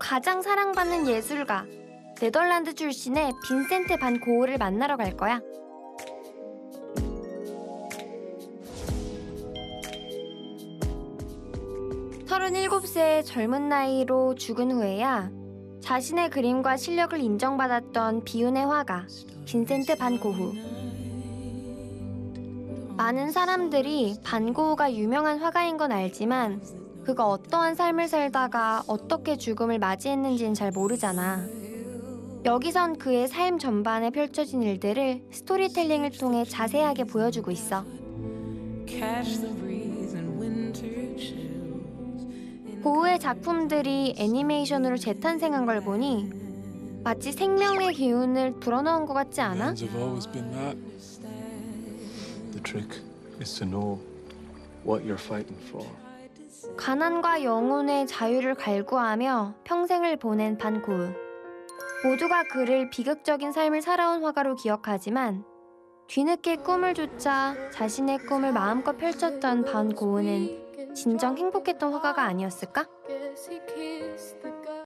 가장 사랑받는 예술가 네덜란드 출신의 빈센트 반 고흐를 만나러 갈 거야. 37세의 젊은 나이로 죽은 후에야 자신의 그림과 실력을 인정받았던 비운의 화가 빈센트 반 고흐. 많은 사람들이 반 고흐가 유명한 화가인 건 알지만 그가 어떠한 삶을 살다가 어떻게 죽음을 맞이했는지는 잘 모르잖아. 여기선 그의 삶 전반에 펼쳐진 일들을 스토리텔링을 통해 자세하게 보여주고 있어. 고흐의 작품들이 애니메이션으로 재탄생한 걸 보니 마치 생명의 기운을 불어넣은 것 같지 않아? 가난과 영혼의 자유를 갈구하며 평생을 보낸 반 고흐. 모두가 그를 비극적인 삶을 살아온 화가로 기억하지만 뒤늦게 꿈을 쫓아 자신의 꿈을 마음껏 펼쳤던 반 고흐는 진정 행복했던 화가가 아니었을까?